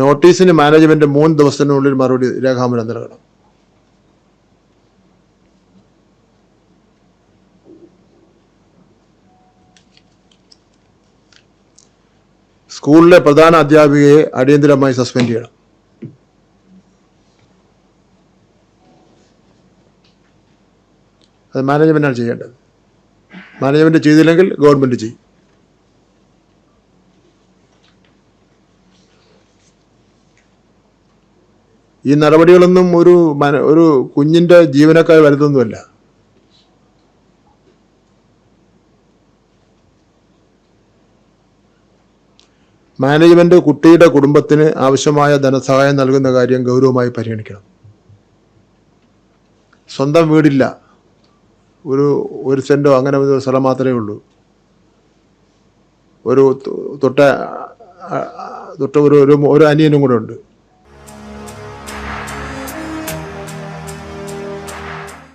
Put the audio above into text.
നോട്ടീസിന് മാനേജ്മെന്റ് മൂന്ന് ദിവസത്തിനുള്ളിൽ മറുപടി രേഖാമൂലം നൽകണം. സ്കൂളിലെ പ്രധാന അധ്യാപികയെ അടിയന്തിരമായി സസ്പെൻഡ് ചെയ്യണം. അത് മാനേജ്മെന്റാണ് ചെയ്യേണ്ടത്. മാനേജ്മെന്റ് ചെയ്തില്ലെങ്കിൽ ഗവൺമെന്റ് ചെയ്യും. ഈ നടപടികളൊന്നും ഒരു ഒരു കുഞ്ഞിന്റെ ജീവനക്കാർ വരുന്നൊന്നുമല്ല മാനേജ്മെന്റ് കുട്ടിയുടെ കുടുംബത്തിന് ആവശ്യമായ ധനസഹായം നൽകുന്ന കാര്യം ഗൗരവമായി പരിഗണിക്കണം. സ്വന്തം വീടില്ല. ഒരു ഒരു സെന്റോ അങ്ങനെ ഒരു സ്ഥലം മാത്രമേ ഉള്ളൂ. ഒരു തൊട്ട തൊട്ട ഒരു ഒരു അനിയനും കൂടെ ഉണ്ട്.